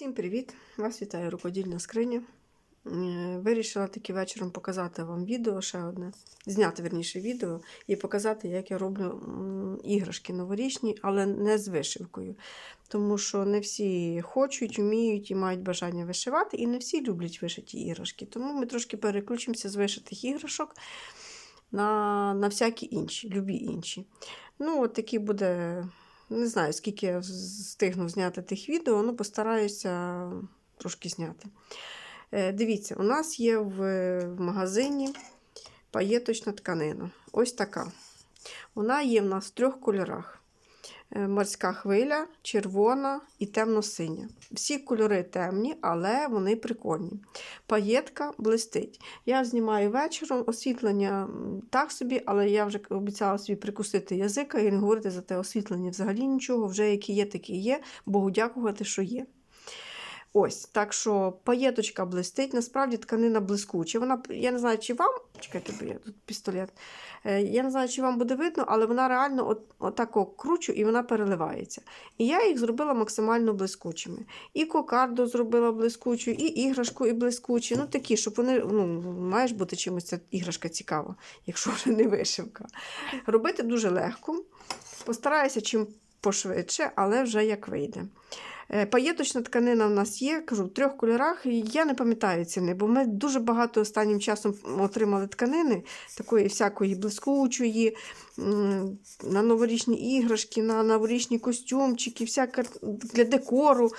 Всім привіт! Вас вітає рукодільна скриня. Е, Вирішила таки вечором показати вам відео ще одне, зняти верніше відео і показати, як я роблю іграшки новорічні, але не з вишивкою. Тому що не всі хочуть, вміють і мають бажання вишивати, і не всі люблять вишиті іграшки. Тому ми трошки переключимося з вишитих іграшок на, на всякі інші, любі інші. Ну, от такий буде не знаю, скільки я встигну зняти тих відео, ну постараюся трошки зняти. Е, Дивіться, у нас є в, магазині паєточна тканина. Ось така. Вона є в нас в трьох кольорах: морська хвиля, червона і темно-синя. Всі кольори темні, але вони прикольні. Паєтка блистить. Я знімаю вечором, освітлення так собі, але я вже обіцяла собі прикусити язика і не говорити за те освітлення взагалі нічого. Вже які є, такі є. Богу дякувати, що є. Ось, так що паєточка блистить, насправді тканина блискуча. Вона, я не знаю, чи вам. Чекайте, бо я тут пістолет. Е, Я не знаю, чи вам буде видно, але вона реально от, отако кручу і вона переливається. І я їх зробила максимально блискучими. І кокарду зробила блискучу, і іграшку, і блискучі. Ну такі, щоб вони ну, має бути чимось ця іграшка цікава, якщо вже не вишивка. Робити дуже легко. Постараюся чим пошвидше, але вже як вийде. Е, Паєточна тканина в нас є, кажу, в трьох кольорах. І Я не пам'ятаю ціни, бо ми дуже багато останнім часом отримали тканини, такої всякої блискучої, на новорічні іграшки, на новорічні костюмчики, всяке для декору.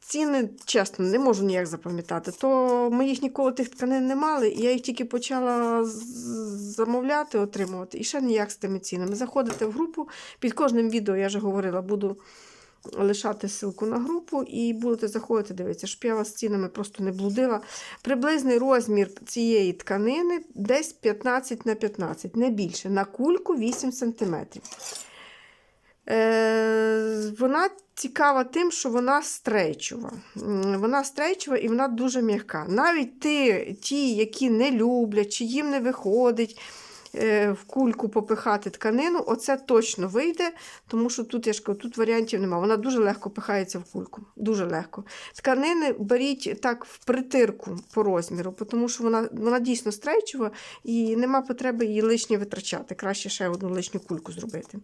Ціни, чесно, не можу ніяк запам'ятати. То ми їх ніколи тих тканин не мали, і я їх тільки почала замовляти, отримувати. І ще ніяк з тими цінами. Заходите в групу. Під кожним відео, я вже говорила, буду лишати ссылку на групу і будете заходити, дивитися, щоб я вас цінами просто не блудила. Приблизний розмір цієї тканини десь 15 на 15, не більше. На кульку 8 см. Е, вона цікава тим, що вона стрейчова. Вона стрейчова і вона дуже м'яка. Навіть ті, ті, які не люблять, чи їм не виходить в кульку попихати тканину, оце точно вийде, тому що тут я ж кажу, тут варіантів немає. Вона дуже легко пихається в кульку. Дуже легко. Тканини беріть так в притирку по розміру, тому що вона, вона дійсно стрейчова і нема потреби її лишнє витрачати. Краще ще одну лишню кульку зробити.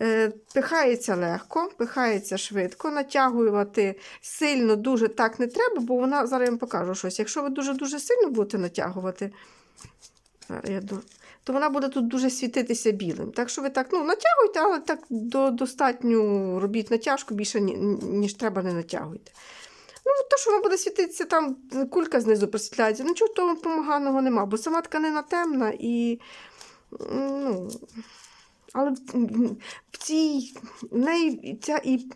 Е, Пихається легко, пихається швидко, натягувати сильно дуже так не треба, бо вона зараз я вам покажу щось. Якщо ви дуже-дуже сильно будете натягувати, зараз я то вона буде тут дуже світитися білим. Так що ви так ну, натягуйте, але так до, достатньо робіть натяжку, більше ніж треба, не натягуйте. Ну, то, що вона буде світитися, там кулька знизу просвітляється, нічого того поганого нема, бо сама тканина темна і. ну, але в- в цій в неї ця і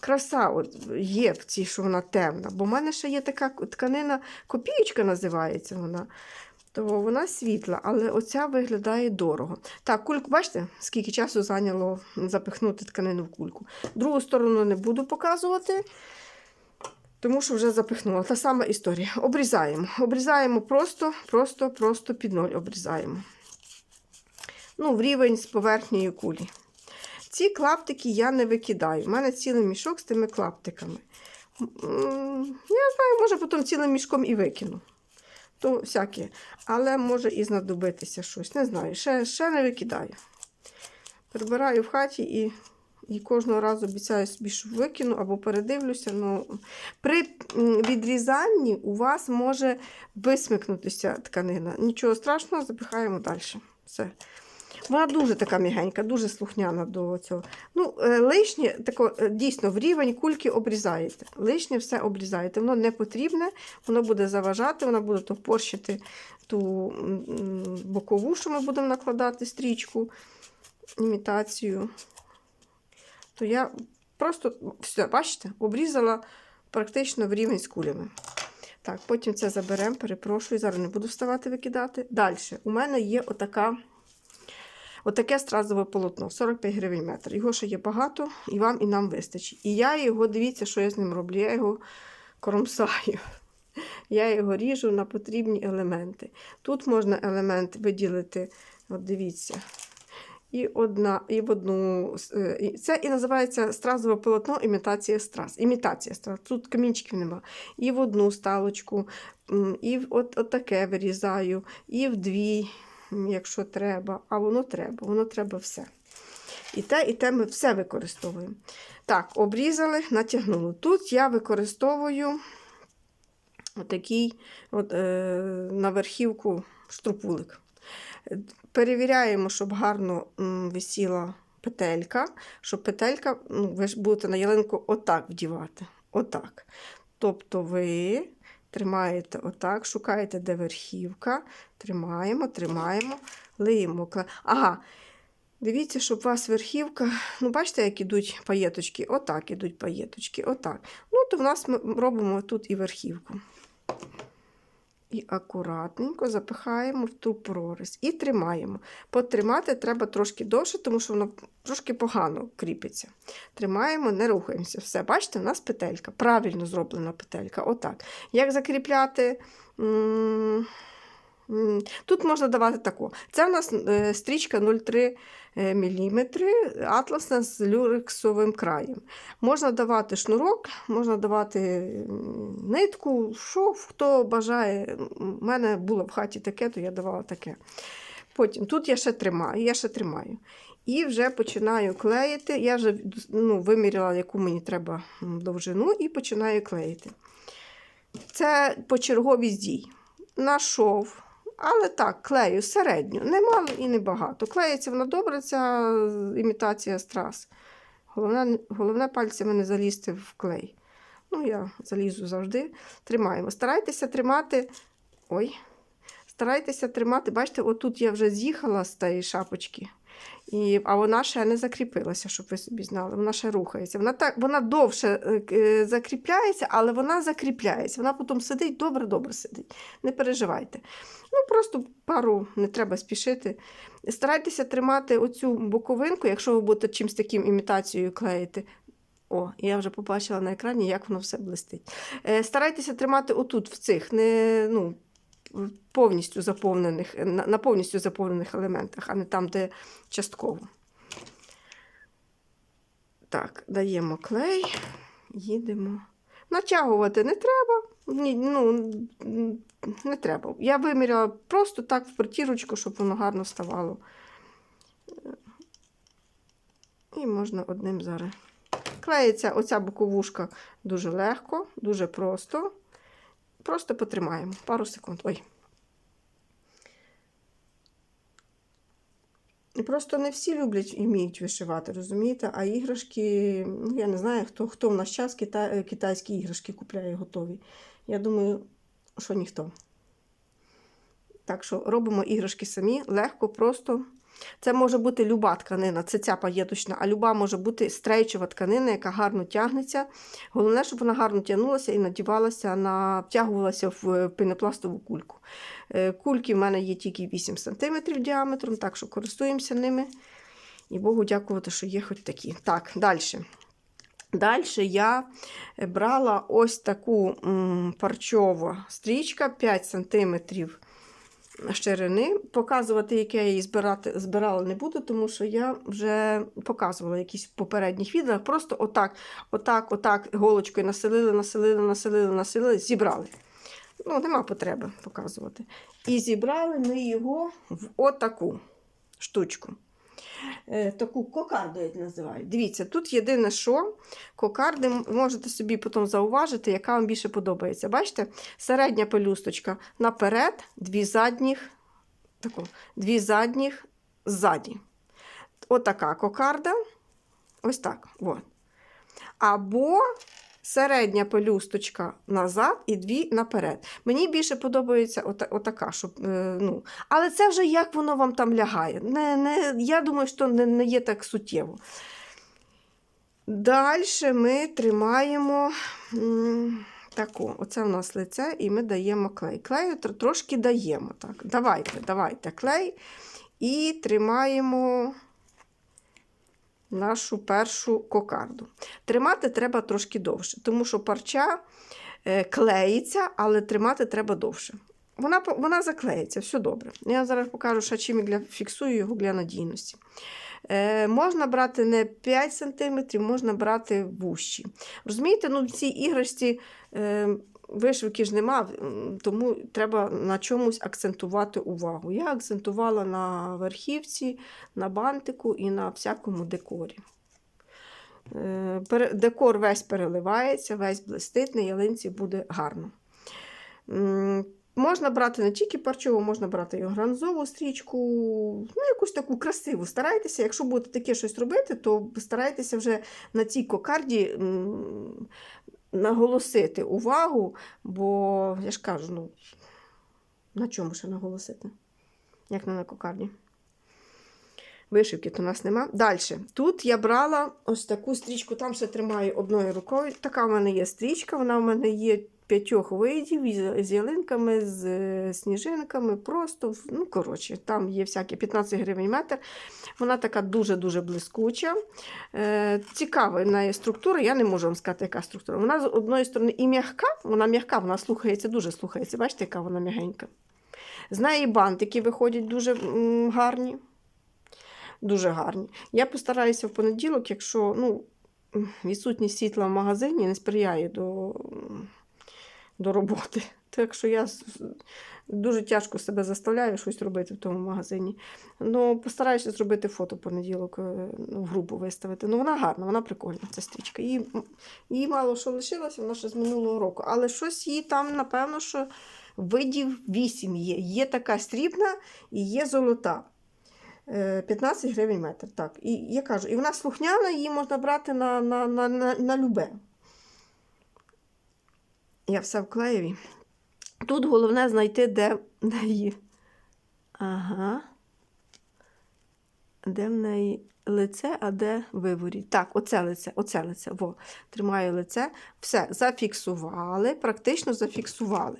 краса от є в цій, що вона темна. Бо в мене ще є така тканина, копієчка називається вона. То вона світла, але оця виглядає дорого. Так, кульку, бачите, скільки часу зайняло запихнути тканину в кульку. Другу сторону не буду показувати, тому що вже запихнула. Та сама історія. Обрізаємо. Обрізаємо просто, просто, просто під ноль обрізаємо ну, в рівень з поверхнею кулі. Ці клаптики я не викидаю. У мене цілий мішок з тими клаптиками. Я знаю, може потім цілим мішком і викину. То всяке. Але може і знадобитися щось. Не знаю. Ще, ще не викидаю. Прибираю в хаті і, і кожного разу обіцяю собі, що викину або передивлюся. Ну, при відрізанні у вас може висмикнутися тканина. Нічого страшного, запихаємо далі. Все. Вона дуже така м'ягенька, дуже слухняна до цього. Ну, е, лишнє, тако, е, дійсно, в рівень кульки обрізаєте. Лишнє все обрізаєте. Воно не потрібне, воно буде заважати, воно буде топорщити ту бокову, що ми будемо накладати стрічку, імітацію. То я просто все, бачите, обрізала практично в рівень з кулями. Так, потім це заберемо, перепрошую, зараз не буду вставати викидати. Далі, у мене є отака. Отаке стразове полотно, 45 гривень метр. Його ще є багато, і вам, і нам вистачить. І я його, дивіться, що я з ним роблю. Я його кромсаю. Я його ріжу на потрібні елементи. Тут можна елемент виділити, от дивіться, і одна, і в одну. е, Це і називається стразове полотно імітація страз. Імітація страз. Тут камінчиків нема. І в одну сталочку, і от, от таке вирізаю, і в дві, якщо треба. А воно треба, воно треба все. І те, і те ми все використовуємо. Так, обрізали, натягнули. Тут я використовую отакий от, е, на верхівку штрупулик. Перевіряємо, щоб гарно висіла петелька, щоб петелька, ну, ви ж будете на ялинку отак вдівати. Отак. Тобто ви тримаєте отак, шукаєте, де верхівка, тримаємо, тримаємо, лиємо. Ага. Дивіться, щоб у вас верхівка, ну бачите, як ідуть паєточки, отак ідуть паєточки, отак. Ну, то в нас ми робимо тут і верхівку. І акуратненько запихаємо в ту прорізь і тримаємо. Потримати треба трошки довше, тому що воно трошки погано кріпиться. Тримаємо, не рухаємося. Все, бачите, у нас петелька. Правильно зроблена петелька. Отак. Як закріпляти? М, Тут можна давати таку. Це у нас е, стрічка 0,3 мм, атласна з люрексовим краєм. Можна давати шнурок, можна давати нитку, що хто бажає. У мене було в хаті таке, то я давала таке. Потім тут я ще тримаю, я ще тримаю. І вже починаю клеїти. Я вже ну, виміряла, яку мені треба довжину, і починаю клеїти. Це почерговість дій. На шов, але так, клею середню, немало і не багато. Клеїться вона добре, ця імітація страс. Головне, головне пальцями не залізти в клей. Ну, я залізу завжди. Тримаємо. Старайтеся тримати. Ой. Старайтеся тримати, бачите, отут я вже з'їхала з тієї шапочки. І, а вона ще не закріпилася, щоб ви собі знали. Вона ще рухається. Вона так, вона довше е, е, закріпляється, але вона закріпляється. Вона потім сидить, добре-добре сидить. Не переживайте. Ну, просто пару не треба спішити. Старайтеся тримати оцю боковинку, якщо ви будете чимось таким імітацією клеїти. О, я вже побачила на екрані, як воно все блистить. Е, старайтеся тримати отут, в цих, не, ну, повністю заповнених, на, повністю заповнених елементах, а не там, де частково. Так, даємо клей, їдемо. Натягувати не треба. Ні, ну, не треба. Я виміряла просто так в притірочку, щоб воно гарно ставало. І можна одним зараз. Клеїться оця боковушка дуже легко, дуже просто. Просто потримаємо пару секунд. Ой. Просто не всі люблять і вміють вишивати, розумієте? А іграшки, ну я не знаю, хто хто в наш час кита... китайські іграшки купляє готові. Я думаю, що ніхто. Так що робимо іграшки самі, легко, просто. Це може бути люба тканина, це ця паєточна, а люба може бути стрейчова тканина, яка гарно тягнеться. Головне, щоб вона гарно тягнулася і надівалася, на... втягувалася в пінопластову кульку. Е, Кульки в мене є тільки 8 см діаметром, так що користуємося ними. І Богу дякувати, що є хоч такі. Так, далі. Далі я брала ось таку парчову стрічка 5 см ширини. Показувати, яке я її збирати, збирала, не буду, тому що я вже показувала якісь в попередніх відео. Просто отак, отак, отак голочкою населили, населили, населили, населили, зібрали. Ну, нема потреби показувати. І зібрали ми його в отаку штучку. Е, таку кокарду, я називаю. Дивіться, тут єдине, що кокарди можете собі потім зауважити, яка вам більше подобається. Бачите, середня пелюсточка наперед, дві задніх, таку, дві задніх ззаді. Отака кокарда. Ось так. От. Або середня пелюсточка назад і дві наперед. Мені більше подобається ота, отака, щоб, е, ну, але це вже як воно вам там лягає. Не, не, я думаю, що не, не є так суттєво. Далі ми тримаємо таку. Оце у нас лице, і ми даємо клей. Клею трошки даємо. Так. Давайте, давайте клей і тримаємо нашу першу кокарду. Тримати треба трошки довше, тому що парча е, клеїться, але тримати треба довше. вона, вона заклеїться, все добре. Я зараз покажу, що чим для, фіксую його для надійності. Е, можна брати не 5 см, можна брати вущі. Розумієте, ну в цій іграшці е, вишивки ж нема, тому треба на чомусь акцентувати увагу. Я акцентувала на верхівці, на бантику і на всякому декорі. Е, Декор весь переливається, весь блистить, на ялинці буде гарно. Можна брати не тільки парчову, можна брати і гранзову стрічку, ну, якусь таку красиву. Старайтеся, якщо будете таке щось робити, то старайтеся вже на цій кокарді наголосити увагу, бо я ж кажу, ну, на чому ще наголосити? Як не на кокарді? Вишивки то у нас нема. Далі. Тут я брала ось таку стрічку, там ще тримаю одною рукою. Така в мене є стрічка, вона в мене є п'ятьох видів з ялинками, з е, сніжинками. Просто, ну, коротше, там є всякі 15 гривень метр. Вона така дуже-дуже блискуча. Е, цікава неї структура, я не можу вам сказати, яка структура. Вона з одної сторони і м'яка, вона м'яка, вона слухається, дуже слухається. Бачите, яка вона м'ягенька. З неї бантики виходять дуже гарні. Дуже гарні. Я постараюся в понеділок, якщо ну, відсутність світла в магазині не сприяє до, до роботи. Так що я дуже тяжко себе заставляю щось робити в тому магазині. Ну, постараюся зробити фото понеділок, е, ну, в групу виставити. Ну, вона гарна, вона прикольна, ця стрічка. Їй, їй мало що лишилося, вона ще з минулого року. Але щось їй там, напевно, що видів 8 є. Є така срібна і є золота. Е, 15 гривень метр. Так. І я кажу, і вона слухняна, її можна брати на, на, на, на, на любе. Я все в клеєві. Тут головне знайти, де в неї. Ага. Де в неї лице, а де виворі. Так, оце лице, оце лице. Во, тримаю лице. Все, зафіксували, практично зафіксували.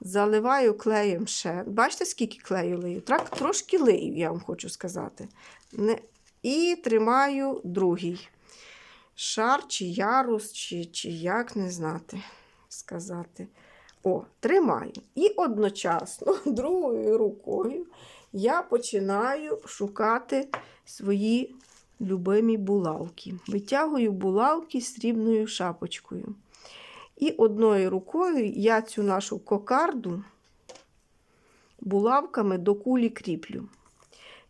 Заливаю клеєм ще. Бачите, скільки клею лию? Так, трошки лию, я вам хочу сказати. Не... І тримаю другий шар, чи ярус, чи, чи як не знати сказати. О, тримаю. І одночасно другою рукою я починаю шукати свої любимі булавки. Витягую булавки срібною шапочкою. І одною рукою я цю нашу кокарду булавками до кулі кріплю.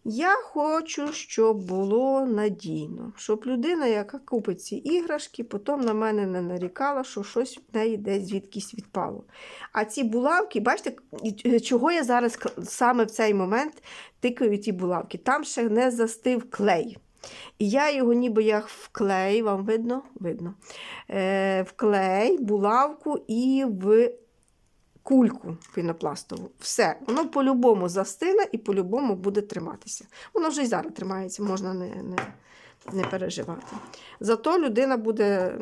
Я хочу, щоб було надійно, щоб людина, яка купить ці іграшки, потім на мене не нарікала, що щось в неї десь звідкись відпало. А ці булавки, бачите, чого я зараз саме в цей момент тикаю ті булавки? Там ще не застив клей. І я його ніби як в клей, вам видно? Видно. Е, в клей, булавку і в кульку пінопластову. Все, воно по-любому застине і по-любому буде триматися. Воно вже й зараз тримається, можна не, не, не переживати. Зато людина буде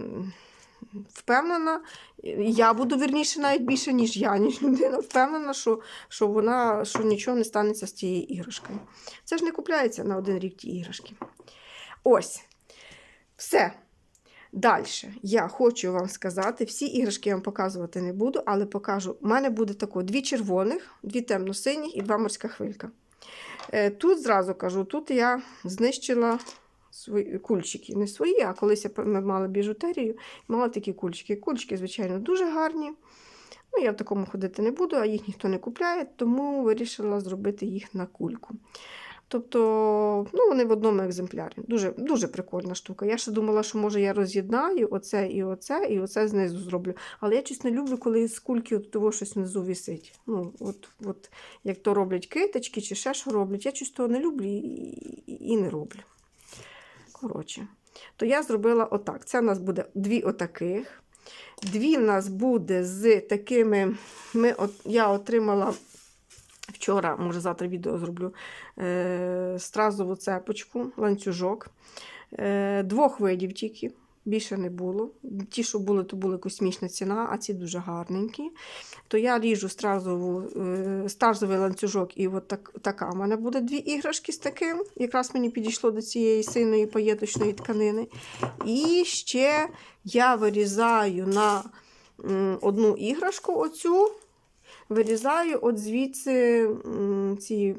впевнена, я буду вірніше навіть більше, ніж я, ніж людина, впевнена, що, що, вона, що нічого не станеться з цією іграшкою. Це ж не купляється на один рік ті іграшки. Ось. Все. Далі я хочу вам сказати, всі іграшки я вам показувати не буду, але покажу. У мене буде тако дві червоних, дві темно-синіх і два морська хвилька. Е, Тут зразу кажу, тут я знищила свої кульчики. Не свої, а колись ми мала біжутерію, мала такі кульчики. Кульчики, звичайно, дуже гарні. Ну, я в такому ходити не буду, а їх ніхто не купляє, тому вирішила зробити їх на кульку. Тобто, ну, вони в одному екземплярі. Дуже, дуже прикольна штука. Я ще думала, що може я роз'єднаю оце і оце, і оце знизу зроблю. Але я щось не люблю, коли з кульки от того щось внизу висить. Ну, от, от, як то роблять киточки чи ще що роблять. Я щось того не люблю і, і, і не роблю. Коротше, то я зробила отак. Це в нас буде дві отаких. Дві в нас буде з такими. Ми, от, я отримала вчора, може завтра відео зроблю, е, стразову цепочку, ланцюжок. Е, двох видів тільки. Більше не було. Ті, що були, то була космічна ціна, а ці дуже гарненькі. То я ріжу стразову, е, стразовий ланцюжок, і от так, така в мене буде дві іграшки з таким. Якраз мені підійшло до цієї сильної паєточної тканини. І ще я вирізаю на одну іграшку оцю вирізаю от звідси ці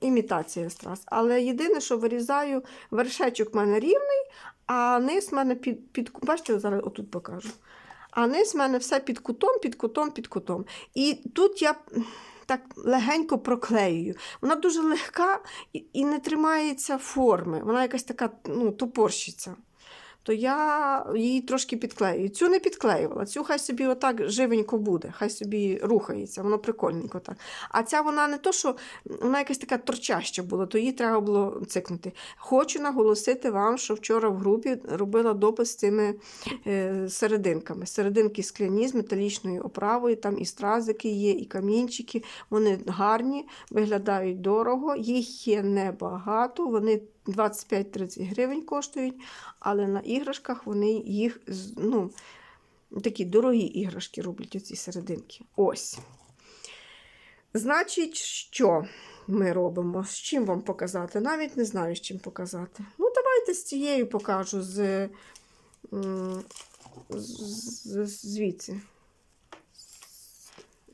імітація страз. Але єдине, що вирізаю, вершечок в мене рівний, а низ в мене під, під бачите, зараз отут покажу. А низ в мене все під кутом, під кутом, під кутом. І тут я так легенько проклеюю. Вона дуже легка і, не тримається форми. Вона якась така ну, топорщиться. То я її трошки підклею. Цю не підклеювала. Цю хай собі отак живенько буде, хай собі рухається, воно прикольненько так. А ця вона не то, що вона якась така торчаща була, то її треба було цикнути. Хочу наголосити вам, що вчора в групі робила допис з цими е, серединками. Серединки скляні з металічною оправою, там і стразики є, і камінчики. Вони гарні, виглядають дорого, їх є небагато, вони 25-30 гривень коштують, але на іграшках вони їх ну, такі дорогі іграшки роблять оці серединки. Ось. Значить, що ми робимо? З чим вам показати? Навіть не знаю, з чим показати. Ну, давайте з цією покажу з, з, з- звідси.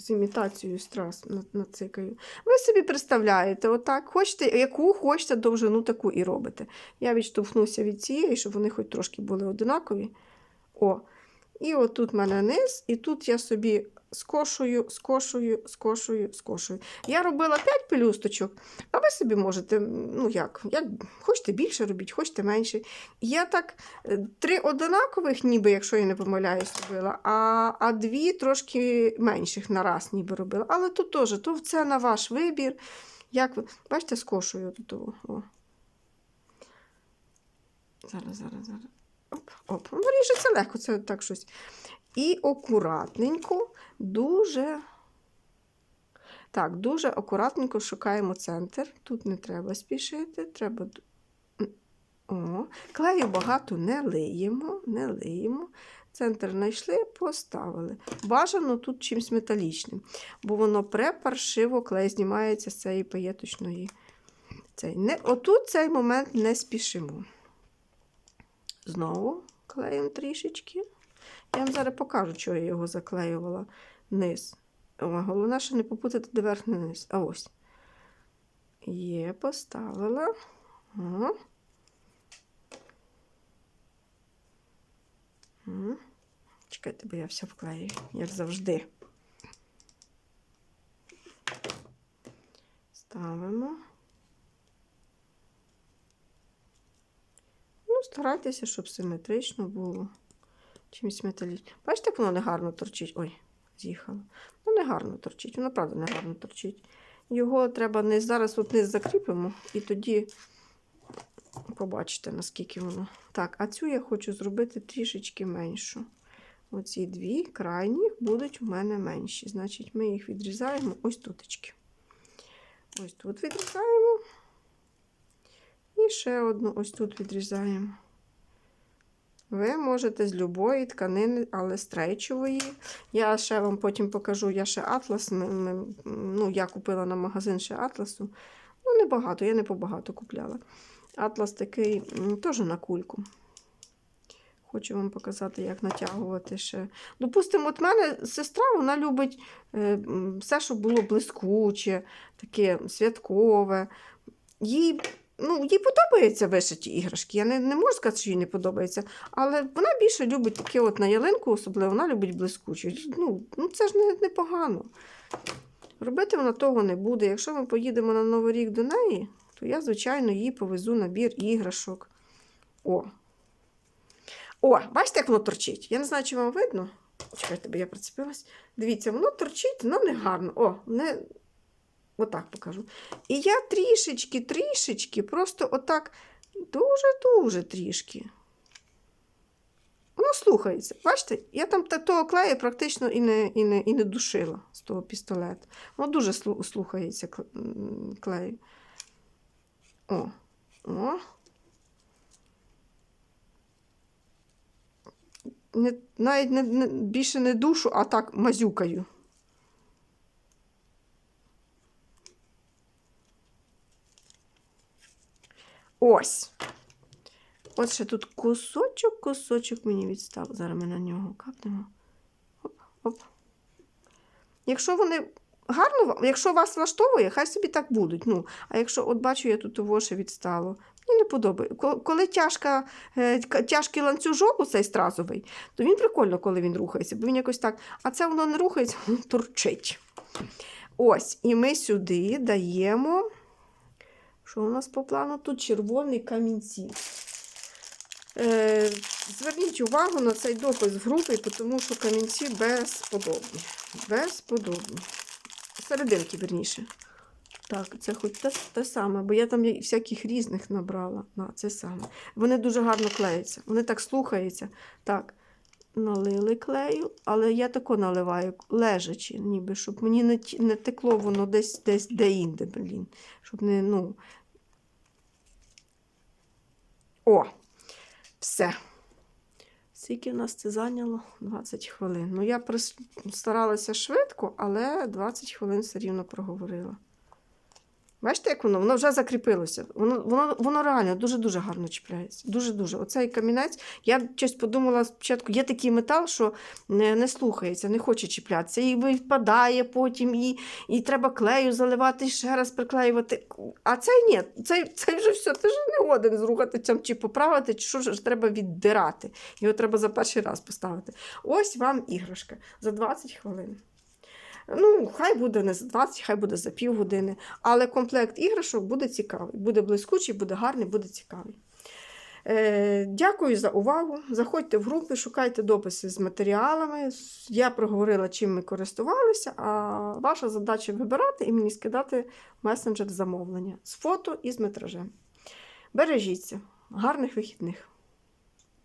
З імітацією страс на- нацикаю. Ви собі представляєте, отак, хочете, яку хочете довжину, таку і робите. Я відштовхнуся від цієї, щоб вони хоч трошки були одинакові. О. І отут в мене низ, і тут я собі скошую, скошую, скошую, скошую. Я робила 5 пелюсточок, а ви собі можете, ну як, як хочете більше робіть, хочете менше. Я так е, три одинакових, ніби, якщо я не помиляюсь, робила, а, а дві трошки менших на раз ніби робила. Але тут теж, то це на ваш вибір. Як ви, бачите, скошую тут. О. Зараз, зараз, зараз. Оп, оп. Ну, ріжеться легко, це так щось. І акуратненько, дуже. Так, дуже акуратненько шукаємо центр. Тут не треба спішити, треба. О, клею багато не лиємо, не лиємо. Центр знайшли, поставили. Бажано тут чимось металічним, бо воно препаршиво клей знімається з цієї паєточної. Цей. Не, отут цей момент не спішимо. Знову клеїмо трішечки. Я вам зараз покажу, чого я його заклеювала низ. О, головне, що не попутати де верх не низ. А ось. Є, поставила. О. Чекайте, бо я все вклею, як завжди. Ставимо. Старайтеся, щоб симетрично було. Чимось металічним. Бачите, як воно негарно торчить. Ой, з'їхало. Ну, негарно торчить, воно правда негарно торчить. Його треба не зараз от низ закріпимо, і тоді побачите, наскільки воно. Так, а цю я хочу зробити трішечки меншу. Оці дві крайні будуть у мене менші. Значить, ми їх відрізаємо ось тутечки. Ось тут відрізаємо. І ще одну ось тут відрізаємо. Ви можете з любої тканини, але стрейчової. Я ще вам потім покажу, я ще атлас. Ну, я купила на магазин ще атласу. Ну, небагато, я не побагато купляла. Атлас такий теж на кульку. Хочу вам показати, як натягувати ще. Допустимо, от мене сестра вона любить е, все, що було блискуче, таке святкове. Їй, ну, їй подобаються вишиті іграшки. Я не, не можу сказати, що їй не подобається. Але вона більше любить таке от на ялинку, особливо вона любить блискучі. Ну, ну це ж не, непогано. Робити вона того не буде. Якщо ми поїдемо на Новий рік до неї, то я, звичайно, їй повезу набір іграшок. О. О, бачите, як воно торчить? Я не знаю, чи вам видно. Чекайте, бо я прицепилась. Дивіться, воно торчить, воно не гарно. О, не. Отак покажу. І я трішечки, трішечки, просто отак, дуже-дуже трішки. Воно слухається. Бачите, я там того клею практично і не, і не, і не душила з того пістолета. Воно дуже слухається клею. О, о. Не, навіть не, не, більше не душу, а так мазюкаю. Ось. От ще тут кусочок, кусочок мені відстав. Зараз ми на нього капнемо. Оп, оп. Якщо вони гарно, якщо вас влаштовує, хай собі так будуть. Ну, а якщо, от бачу, я тут того ще відстало. Мені не подобається. Коли, тяжка, е, тяжкий ланцюжок, оцей стразовий, то він прикольно, коли він рухається, бо він якось так. А це воно не рухається, воно турчить. Ось, і ми сюди даємо. Що у нас по плану? Тут червоний камінці. Е, зверніть увагу на цей допис в групі, тому що камінці безподобні. Безподобні. Серединки, верніше. Так, це хоч те, те саме, бо я там всяких різних набрала. На, це саме. Вони дуже гарно клеються. Вони так слухаються. Так, налили клею, але я тако наливаю, лежачи, ніби, щоб мені не, не текло воно десь десь де-інде, блін. Щоб не, ну. О! Все. Скільки в нас це зайняло? 20 хвилин. Ну, я старалася швидко, але 20 хвилин все рівно проговорила. Бачите, як воно? Воно вже закріпилося. Воно, воно, воно реально дуже-дуже гарно чіпляється. Дуже-дуже. Оцей камінець, я щось подумала спочатку, є такий метал, що не, не слухається, не хоче чіплятися. І випадає потім, і, і треба клею заливати, ще раз приклеювати. А цей ні, цей, цей вже все, ти ж не годен зрухати там, чи поправити, чи що ж треба віддирати. Його треба за перший раз поставити. Ось вам іграшка за 20 хвилин. Ну, хай буде не за 20, хай буде за півгодини. Але комплект іграшок буде цікавий. Буде блискучий, буде гарний, буде цікавий. Е, дякую за увагу. Заходьте в групи, шукайте дописи з матеріалами. Я проговорила, чим ми користувалися, а ваша задача вибирати і мені скидати месенджер замовлення з фото і з метражем. Бережіться. Гарних вихідних!